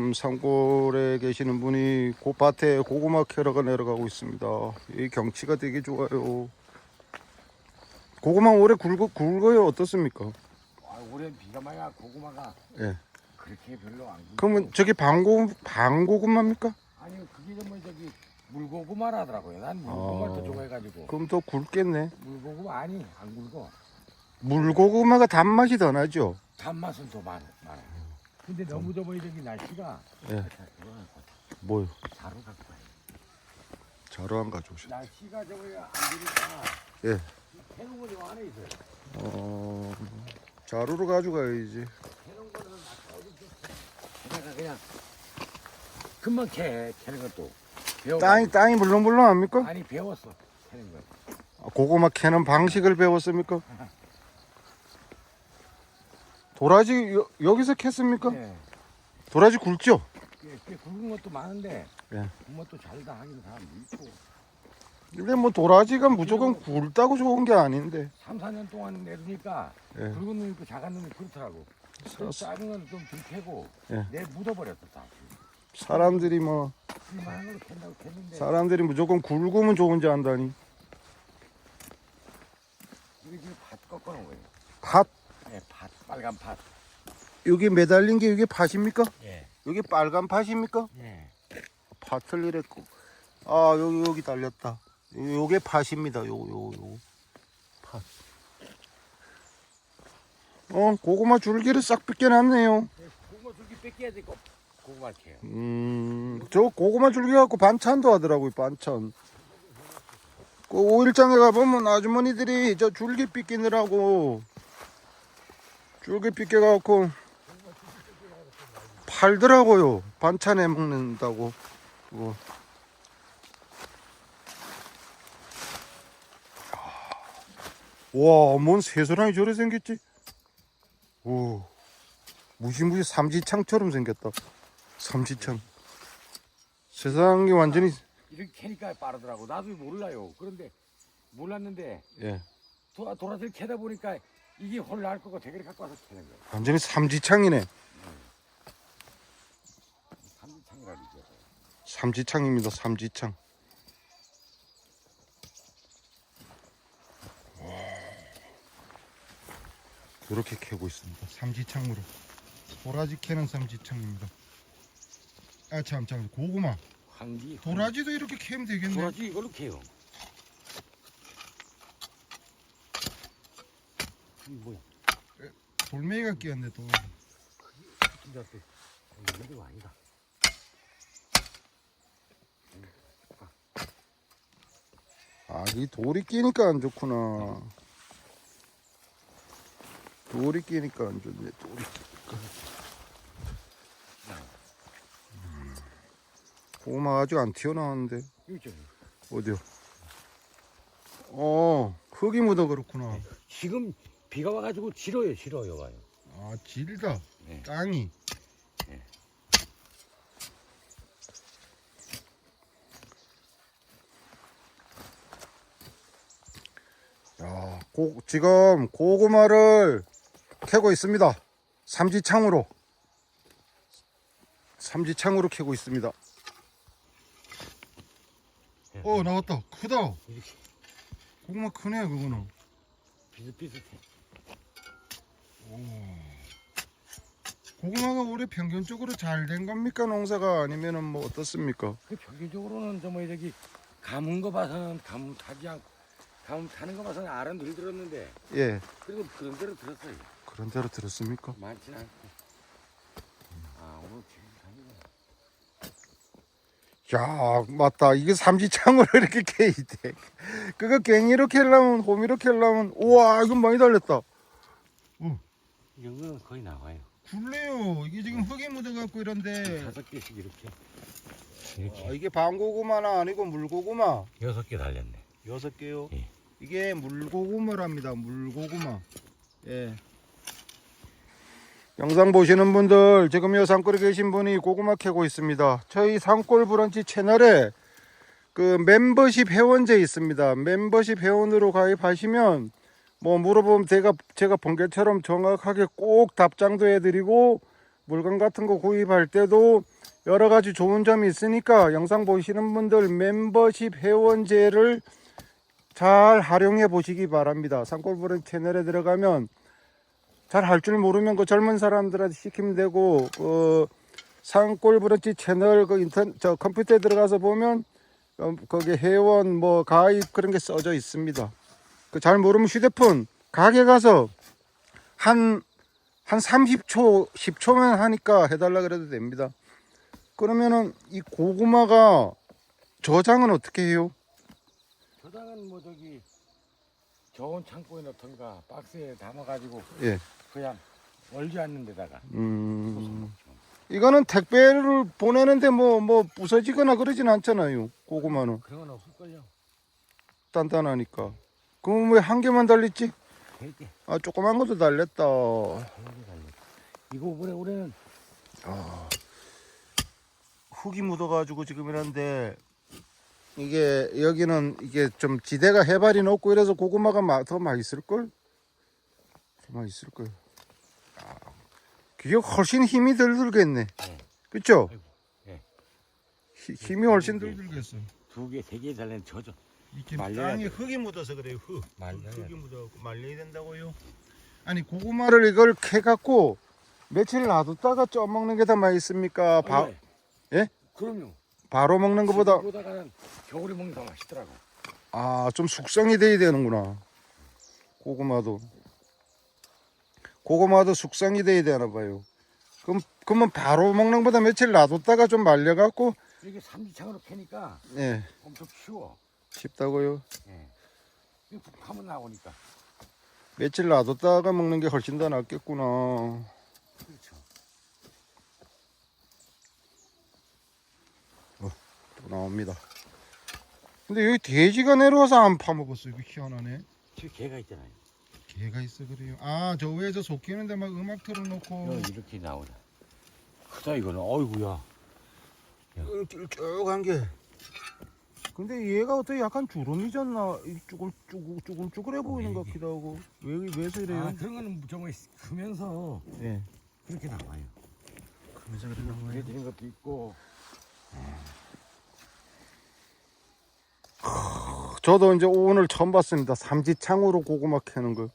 음, 산골에 계시는 분이 곶밭에 고구마 캐러가 내려가고 있습니다. 이 경치가 되게 좋아요. 고구마 올해 굵어, 굵어요? 어떻습니까? 아, 올해 비가 많이 와 고구마가 예. 그렇게 별로 안 굵고. 그러면 저기 방고, 방고구마입니까? 아니 그게 좀뭐 저기 물고구마라 하더라고요. 난 물고구마를 아. 더 좋아해가지고. 그럼 더 굵겠네. 물고구마 아니 안 굵어. 물고구마가 단맛이 더 나죠? 단맛은 더 많아. 많아. 근데 너무 더워 저기 날씨가 예. 뭐요? 자로 갖고 와요. 자루 안 가져오셨. 날씨가 저기 안 되니까 예. 해놓은 거좀 안에 있어요. 어, 자루로 가져가야지. 해놓은 거는 내가 그냥 금방 캐 캐는 것도 배워. 땅이, 땅이 물렁물렁합니까? 아니 배웠어 캐는 거. 아, 고구마 캐는 방식을 배웠습니까? 도라지 여, 여기서 캤습니까? 예. 도라지 굵죠? 예, 꽤 굵은 것도 많은데 예. 그것도 잘다 하긴 사람도 있고 근데 뭐 도라지가 무조건 굵다고 좋은 게 아닌데 3, 4년 동안 내두니까 예. 굵은 놈 있고 작은 놈이 그렇더라고 사- 작은 건좀 들캐고 예. 내 묻어버렸어 다 사람들이 뭐 캔다고 사람들이 무조건 굵으면 좋은지 안다니 이게 지금 밭 꺾어놓은 거예요 팥 예, 밭 빨간 밭 여기 매달린 게 이게 팥입니까? 예. 여기 빨간 팥입니까? 예. 팥을 이랬고 아 여기 여기 달렸다 요- 요게 팥입니다 요거 요거 요거 팥 어, 고구마 줄기를 싹 뺏겨놨네요. 고구마 줄기 뺏겨야 되고 고구마 캐요 음, 저 고구마 줄기 갖고 반찬도 하더라고요, 반찬. 그 오일장에 가보면 아주머니들이 저 줄기 삐끼느라고 줄기 삐껴갖고 팔더라고요. 반찬에 먹는다고. 그거. 와, 뭔 새소랑이 저래 생겼지? 오, 무시무시 삼지창처럼 생겼다. 삼지창. 세상이 완전히 이렇게 캐니까 빠르더라고 나도 몰라요 그런데 몰랐는데 예 돌아, 돌아서 캐다 보니까 이게 홀 나을 거고 대가리 갖고 와서 캐는 거예요 완전히 삼지창이네. 삼지창이라고 이제 삼지창입니다. 삼지창. 이렇게 캐고 있습니다. 삼지창으로 도라지 캐는 삼지창입니다. 아 참 참 고구마 황기 도라지도 이렇게 캐면 되겠네. 도라지 이걸로 캐요 이 뭐야 돌멩이가 끼었네 또. 진짜 또 이거 아니다 아, 이 돌이 끼니까 안 좋구나. 돌이 끼니까 안 좋네. 돌이 끼니까. 음. 고구마 아직 안 튀어나왔는데 이거 어디요? 어, 흙이 묻어 그렇구나. 지금 비가 와가지고 지러요 지러요 와요 아, 질다. 네. 땅이. 네. 야, 고, 지금 고구마를 캐고 있습니다. 삼지창으로. 삼지창으로 캐고 있습니다. 어, 나왔다. 크다. 이렇게 고구마 크네, 그거는. 비슷비슷해 고구마가 올해 평균적으로 잘 된 겁니까? 농사가 아니면은 뭐 어떻습니까? 그 평균적으로는 저뭐 저기 가문 거 봐서는 가문 타지 않고 가문 타는 거 봐서는 알은 늘 들었는데 예, 그래도 그런 대로 들었어요 그런 대로 들었습니까? 많진 않고 아 오늘 야, 맞다. 이게 삼지창으로 이렇게 돼. 그거 갱이로 캐려면, 호미로 캐려면, 우와, 이건 많이 달렸다. 이 정도는 거의 나와요 굴레요. 이게 지금 흙이 묻어갖고 이런데. 다섯 개씩 이렇게 아, 이렇게 이게 방고구마나 아니고 물고구마. 여섯 개 달렸네 여섯 개요. 예. 이게 물고구마랍니다. 물고구마. 예. 영상 보시는 분들 지금 요 산골에 계신 분이 고구마 캐고 있습니다. 저희 산골 브런치 채널에 그 멤버십 회원제 있습니다. 멤버십 회원으로 가입하시면 뭐 물어보면 제가 제가 본 게처럼 정확하게 꼭 답장도 해드리고 물건 같은 거 구입할 때도 여러 가지 좋은 점이 있으니까 영상 보시는 분들 멤버십 회원제를 잘 활용해 보시기 바랍니다. 산골부른 채널에 들어가면 잘 할 줄 모르면 그 젊은 사람들한테 시키면 되고 그 산골 브런치 채널 그 인터넷 저 컴퓨터에 들어가서 보면 어, 거기 회원 뭐 가입 그런 게 써져 있습니다. 그 잘 모르면 휴대폰 가게 가서 한 한 30초, 10초만 하니까 해달라 그래도 됩니다. 그러면은 이 고구마가 저장은 어떻게 해요? 저장은 뭐 저기 저온 창고에 넣던가 박스에 담아가지고 예. 그냥 얼지 않는 데다가 음. 이거는 택배를 보내는데 뭐뭐 부서지거나 그러진 않잖아요. 고구마는 그런 건 없을걸요. 단단하니까. 그럼 왜 한 개만 달렸지? 되게 아 조그만 것도 달렸다. 되게 달려. 이거 올해 올해는 흙이 묻어가지고 지금 이런데 이게 여기는 이게 좀 지대가 해발이 높고 이래서 고구마가 마- 더 맛있을 걸. 더 맛있을 걸. 아, 그게 훨씬 힘이 덜 들겠네. 네. 그렇죠? 아이고, 네. 히- 힘이 훨씬 덜 들겠어. 두 개, 세 개 달린 저죠. 이게 말려야 땅에 돼. 흙이 묻어서 그래요. 흙. 말려야 흙이 돼. 묻어갖고 말려야 된다고요. 아니 고구마를 이걸 캐갖고 며칠 놔뒀다가 쪄 먹는 게더 맛있습니까? 바, 아니, 예? 그럼요. 바로 먹는 것보다 보다가는 겨울에 먹는 게더 맛있더라고. 아, 좀 숙성이 돼야 되는구나. 고구마도. 고구마도 숙성이 돼야 되나 봐요. 그럼 그러면 바로 먹는 것보다 며칠 놔뒀다가 좀 말려 갖고 이게 삼지창으로 캐니까 예, 엄청 쉬워. 쉽다고요. 예. 이거 푹 하면 나오니까. 며칠 놔뒀다가 먹는 게 훨씬 더 낫겠구나. 그렇죠. 또 나옵니다. 근데 여기 돼지가 내려와서 안 파먹었어. 이거 희한하네. 지금 개가 있잖아요. 개가 있어 그래요. 아, 저 위에 저 속기는데 막 음악 틀어놓고 이거 이렇게 나오자. 크다 이거는. 어이구야. 이렇게 쭉한 게. 근데 얘가 어떻게 약간 주름이졌나? 이 쭈글 쭈글 쭈글 쭈글해 보이는 것 같기도 하고. 왜 왜서 이래요? 아 그런 거는 정말 크면서 예. 그렇게 나와요. 그러면서 그러는 그래 드는 것도 있고. 저도 이제 오늘 처음 봤습니다. 삼지창으로 고구마 캐는 거.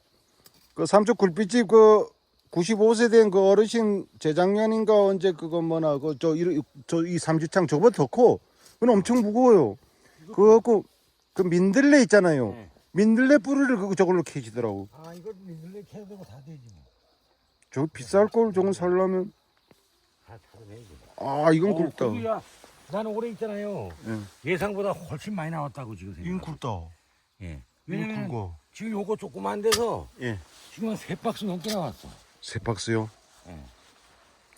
그 삼척 굴빛집 그 95세 된 그 어르신 재작년인가 언제 그거 뭐나 그저저이 삼지창 저보다 더 커. 그건 엄청 무거워요. 그거 그 민들레 있잖아요. 네. 민들레 뿌리를 그거 저걸로 캐시더라고. 아 이거 민들레 되고 다 되지 뭐. 저 비쌀 걸 저건 살려면 다. 아 이건 어, 굵다. 거기야. 나는 올해 있잖아요. 예. 예상보다 훨씬 많이 나왔다고 지금 이건 생각. 굵다. 예. 왜냐면 굵어. 지금 요거 조그만 데서 예. 지금 한 세 박스 넘게 나왔어. 세 박스요. 예.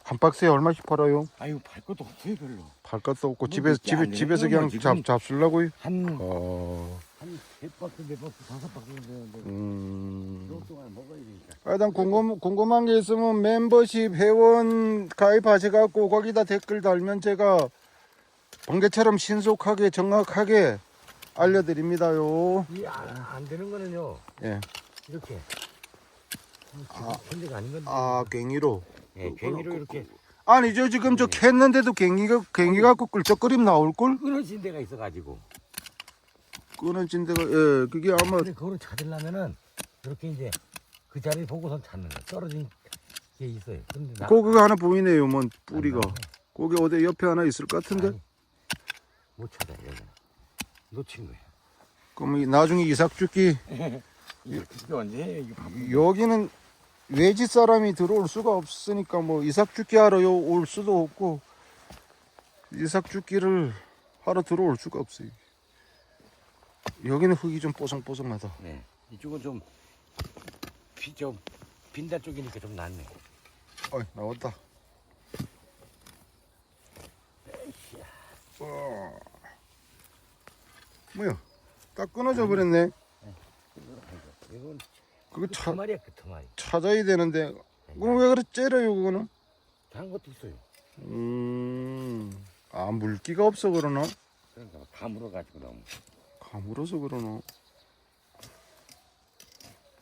한 박스에 얼마씩 팔아요? 아유 팔 것도 없어요 별로. 팔 것도 없고 뭐 집에 몇개 집에 안 집에서 그냥 잡. 잡술라고요. 한 어. 한세 박스 네 박스 다섯 박스 정도 되는데 음. 그 동안 먹어야 되니까. 일단 궁금 궁금한 게 있으면 멤버십 회원 가입하셔 갖고 거기다 댓글 달면 제가 번개처럼 신속하게 정확하게 알려드립니다요. 이안 되는 거는요. 예. 이렇게. 아, 현재가 아닌 건데. 아 괭이로. 예, 괭이로 이렇게 아니 저 지금 저 캤는데도 괭이가 괭이 갖고 끌적거림 나올 걸? 끊어진 데가 있어가지고. 끊어진 데가 예 그게 아마 근데 그거를 찾으려면은 이렇게 이제 그 자리 보고선 찾는 거. 떨어진 게 있어요. 근데 나 고기가 하나 보이네요. 뭐 뿌리가. 거기 어디 옆에 하나 있을 것 같은데. 아니, 못 찾아 여기. 놓친 거야. 그럼 이 나중에 이삭 죽기 이게 언제 여기는 외지 사람이 들어올 수가 없으니까 뭐 이삭 죽기 하러 요- 올 수도 없고 이삭 죽기를 하러 들어올 수가 없어요. 여기는 흙이 좀 뽀송뽀송하다. 네. 이쪽은 좀 비, 좀 빈달 쪽이니까 좀 낫네. 어이 나왔다. 어. 뭐야? 딱 끊어져 버렸네. 이건 그거 그 차, 토마리야 그 토마리. 찾아야 되는데. 그럼 왜 그래 째려요 그거는? 다른 것도 있어요. 음. 아 물기가 없어 그러나? 그러니까 가물어 가지고 너무. 가물어서 그러나?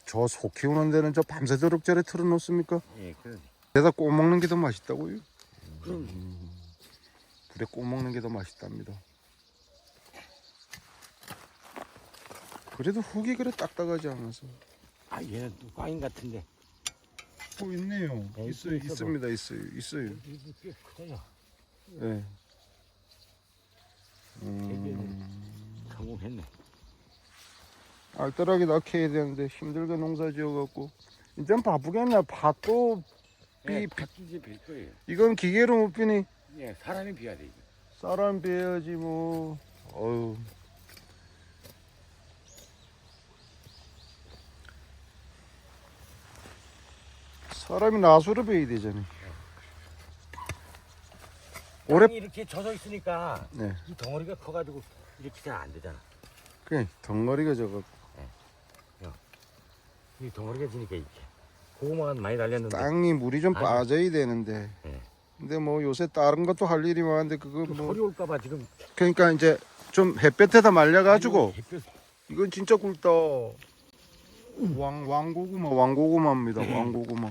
저 소 키우는 데는 저 밤새도록 저래 틀어놓습니까? 예, 그래. 그래서 꼬 먹는 게 더 맛있다고요? 그럼 불에 꼬 먹는 게 더 맛있답니다. 그래도 흙이 그래 딱딱하지 않아서. 아 얘는 또 꽝인 같은데 어 있네요. 네, 있어요, 있어, 있습니다, 있어요, 있어요. 이거 꽤 크잖아 예. 음, 성공했네 알뜰하게 낳게 되는데 힘들게 농사 지어갖고 이젠 바쁘겠네. 밭도 예, 이- 밭이지 빌 거예요 이건 기계로 못 비니 예 사람이 비워야 돼 이거 사람 비야지 뭐. 어유. 사람이 나수로 베야 되잖아요. 올해 땅이 이렇게 젖어 있으니까 네. 이 덩어리가 커가지고 이렇게 잘 안 되잖아 그 덩어리가 저거 이 덩어리가 지니까 이렇게 고구마가 많이 달렸는데 땅이 물이 좀 아니. 빠져야 되는데. 네. 근데 뭐 요새 다른 것도 할 일이 많은데 그거 그뭐 소리 올까봐 지금 그러니까 이제 좀 햇볕에다 말려가지고 햇볕 이건 진짜 굵다. 왕 왕고구마 왕고구마입니다. 왕고구마.